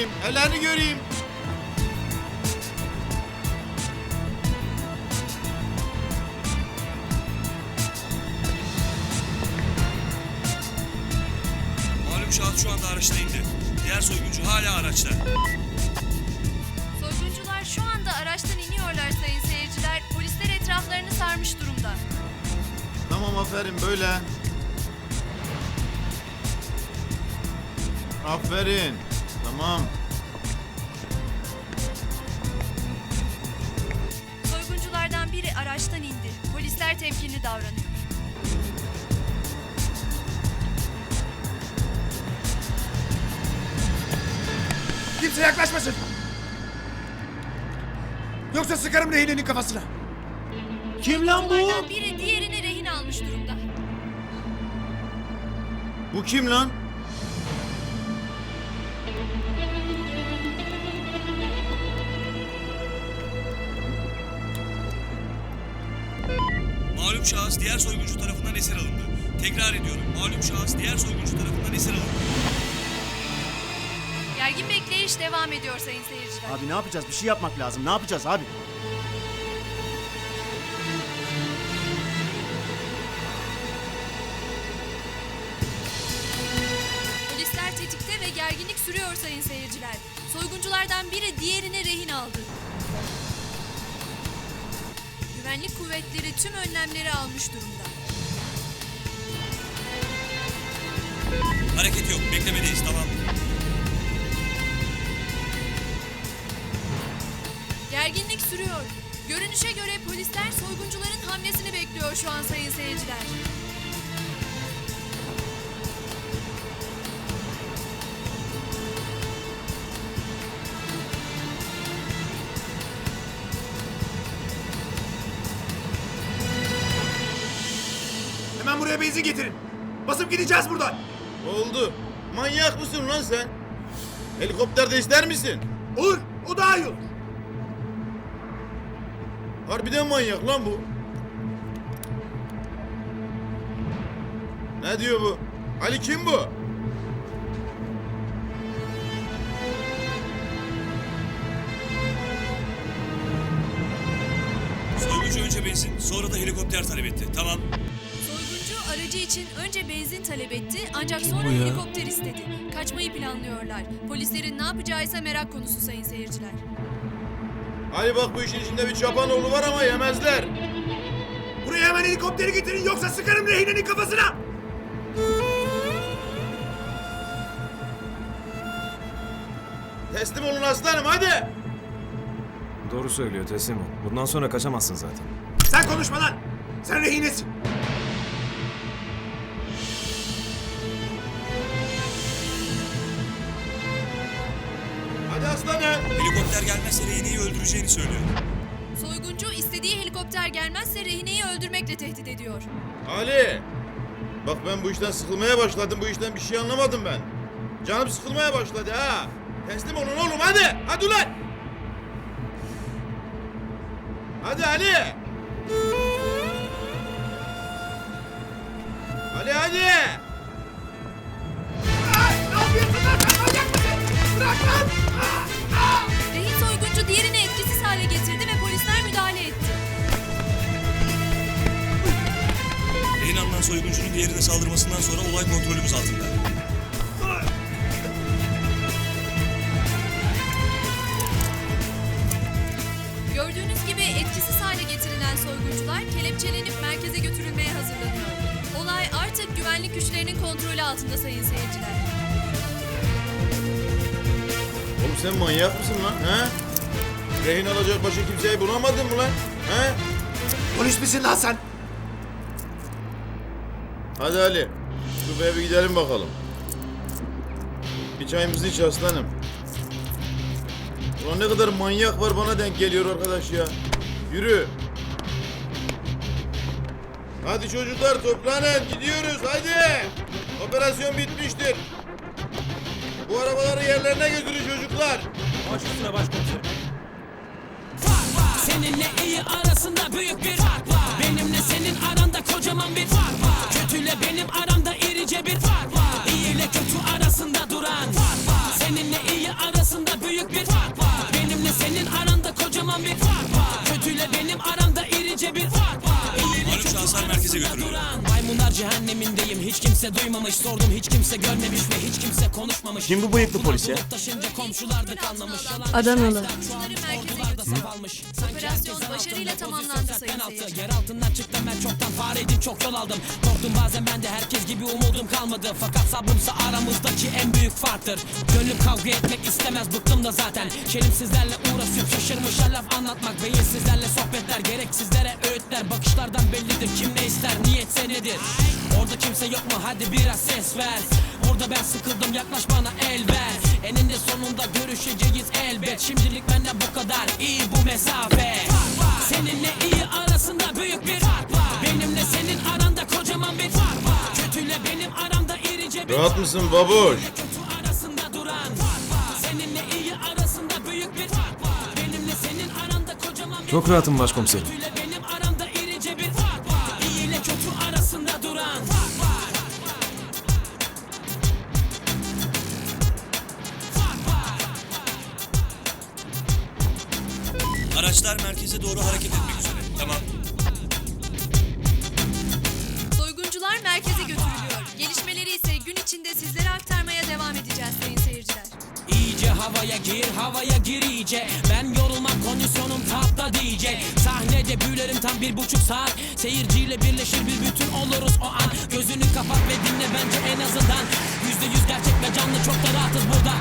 göreyim. Ellerini göreyim. Malum şahıs şu anda araçta indi. Diğer soyguncu hala araçta. Soyguncular şu anda araçtan iniyorlar sayın seyirciler. Polisler etraflarını sarmış durumda. Tamam aferin böyle. Aferin. Tamam. Soygunculardan biri araçtan indi. Polisler temkinli davranıyor. Kimse yaklaşmasın. Yoksa sıkarım rehinenin kafasına. Kim lan bu? Biri diğerini rehin almış durumda. Bu kim lan? Malum şahıs diğer soyguncu tarafından esir alındı. Tekrar ediyorum. Malum şahıs diğer soyguncu tarafından esir alındı. Gergin bekleyiş devam ediyor sayın seyirciler. Abi ne yapacağız? Bir şey yapmak lazım. Ne yapacağız abi? Polisler tetikte ve gerginlik sürüyor sayın seyirciler. Soygunculardan biri diğerini Güvenlik kuvvetleri tüm önlemleri almış durumda. Hareket yok. Beklemedeyiz. Tamam. Gerginlik sürüyor. Görünüşe göre polisler soyguncuların hamlesini bekliyor şu an sayın seyirciler. Hemen buraya benzin getirin. Basıp gideceğiz buradan. Oldu. Manyak mısın lan sen? Helikopterde ister misin? Olur. O daha iyi olur. Harbiden manyak lan bu. Ne diyor bu? Ali kim bu? Soyguncu önce benzin, sonra da helikopter talep etti. Tamam. Aracı için önce benzin talep etti ancak sonra helikopter istedi. Kaçmayı planlıyorlar. Polislerin ne yapacağı ise merak konusu sayın seyirciler. Ali bak bu işin içinde bir çapanoğlu var ama yemezler. Buraya hemen helikopteri getirin yoksa sıkarım rehinenin kafasına. Teslim olun aslanım hadi. Doğru söylüyor teslim ol. Bundan sonra kaçamazsın zaten. Sen konuşma lan. Sen rehinesin. Aslanım. Helikopter gelmezse rehineyi öldüreceğini söylüyor. Soyguncu istediği helikopter gelmezse rehineyi öldürmekle tehdit ediyor. Ali. Bak ben bu işten sıkılmaya başladım. Bu işten bir şey anlamadım ben. Canım sıkılmaya başladı ha. Teslim olun oğlum hadi. Hadi ulan. Hadi Ali. Ali hadi. Ne yapıyorsun lan? Manyak mısın? Bırak lan. Hale getirdi ve polisler müdahale etti. Rehin alınan soyguncunun diğerine saldırmasından sonra olay kontrolümüz altında. Gördüğünüz gibi etkisiz hale getirilen soyguncular kelepçelenip merkeze götürülmeye hazırlanıyor. Olay artık güvenlik güçlerinin kontrolü altında sayın seyirciler. Oğlum sen manyak mısın lan? He? Rehin alacak başka kimseyi bulamadın mı lan? He? Polis misin lan sen? Hadi Ali. Şu eve bir gidelim bakalım. Bir çayımızı iç aslanım. Ulan ne kadar manyak var bana denk geliyor arkadaş ya. Yürü. Hadi çocuklar toplanın gidiyoruz hadi. Operasyon bitmiştir. Bu arabaları yerlerine götürün çocuklar. Seninle iyi arasında büyük bir fark var. Benimle senin aranda kocaman bir fark var. Kötüyle benim aramda irice bir fark var. İyi ile kötü arasında duran fark var. Seninle iyi arasında büyük bir fark var. Benimle senin aranda kocaman bir fark var. Kötüyle benim aramda irice bir fark var. İyi kötü arasında duran. Maymunlar cehennemindeyim. Hiç kimse duymamış Sordum. Hiç kimse görmemiş ve hiç kimse konuşmamış. Kim bu bıyıklı polis ya? Adam. Götürün. sapalmış Operasyon başarıyla tamamlandı sayın penaltı seyirciler. Yer altından çıktım ben çoktan fareydim çok yol aldım. Korktum bazen ben de herkes gibi umudum kalmadı. Fakat sabrımsa aramızdaki en büyük farktır. Gönlüm kavga etmek istemez bıktım da zaten. Çelimsizlerle uğraşıp şaşırmış laf anlatmak Beyinsizlerle sohbetler gereksizlere öğütler. Bakışlardan bellidir kim ne ister niyetse nedir Orada kimse yok mu? Hadi biraz ses ver. Orada ben sıkıldım yaklaş bana el ver Eninde sonunda görüşeceğiz elbet. Şimdilik benden bu kadar. İyi bu mesafe. Seninle iyi arasında büyük bir fark var. Benimle senin aranda kocaman bir fark var. Kötüyle benim aramda irice bir Rahat mısın babuş? Kötü arasında duran fark var. Seninle iyi arasında büyük bir fark var. Benimle senin aranda kocaman bir Çok rahatım başkomiserim. Araçlar merkeze doğru hareket etmek üzere. Tamam. Soyguncular merkeze götürülüyor. Gelişmeleri ise gün içinde sizlere aktarmaya devam edeceğiz sayın seyirciler. İyice havaya gir havaya gir iyice Ben yorulmam kondisyonum tapta diyecek Sahnede büyülerim tam bir buçuk saat Seyirciyle birleşir bir bütün oluruz o an Gözünü kapat ve dinle bence en azından Yüzde yüz gerçek ve canlı çok da rahatız burada